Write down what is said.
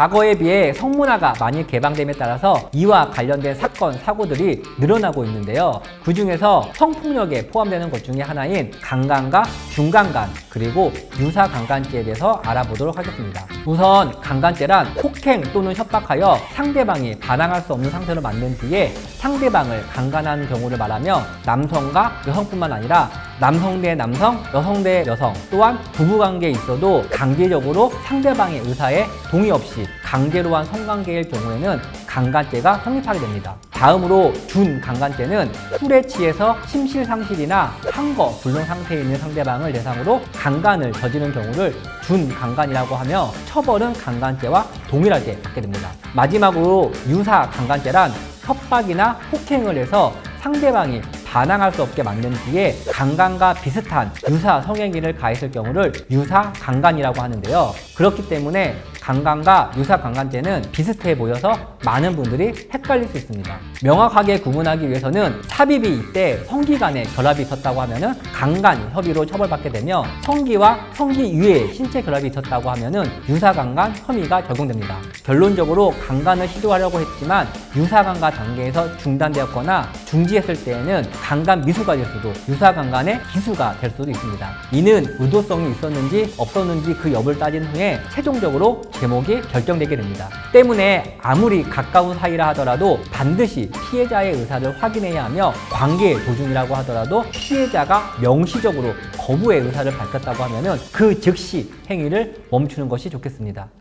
과거에 비해 성문화가 많이 개방됨에 따라서 이와 관련된 사건, 사고들이 늘어나고 있는데요. 그 중에서 성폭력에 포함되는 것 중에 하나인 강간과 중간간, 그리고 유사 강간죄에 대해서 알아보도록 하겠습니다. 우선 강간죄란 폭행 또는 협박하여 상대방이 반항할 수 없는 상태로 만든 뒤에 상대방을 강간하는 경우를 말하며 남성과 여성뿐만 아니라 남성 대 남성, 여성 대 여성 또한 부부관계에 있어도 강제적으로 상대방의 의사에 동의 없이 강제로 한 성관계일 경우에는 강간죄가 성립하게 됩니다. 다음으로 준강간죄는 술에 취해서 심실상실이나 상거 불능 상태에 있는 상대방을 대상으로 강간을 저지른 경우를 준강간이라고 하며 처벌은 강간죄와 동일하게 받게 됩니다. 마지막으로 유사 강간죄란 협박이나 폭행을 해서 상대방이 반항할 수 없게 만든 뒤에 강간과 비슷한 유사 성행위를 가했을 경우를 유사 강간이라고 하는데요. 그렇기 때문에 강간과 유사 강간죄는 비슷해 보여서 많은 분들이 헷갈릴 수 있습니다. 명확하게 구분하기 위해서는 삽입이 이때 성기 간에 결합이 있었다고 하면은 강간 협의로 처벌받게 되며 성기와 성기 이외에 신체 결합이 있었다고 하면은 유사 강간 혐의가 적용됩니다. 결론적으로 강간을 시도하려고 했지만 유사 강간 단계에서 중단되었거나 중지했을 때에는 강간 미수가 될 수도 유사 강간의 기수가 될 수도 있습니다. 이는 의도성이 있었는지 없었는지 그 여부를 따진 후에 최종적으로 제목이 결정되게 됩니다. 때문에 아무리 가까운 사이라 하더라도 반드시 피해자의 의사를 확인해야 하며 관계 도중이라고 하더라도 피해자가 명시적으로 거부의 의사를 밝혔다고 하면은 그 즉시 행위를 멈추는 것이 좋겠습니다.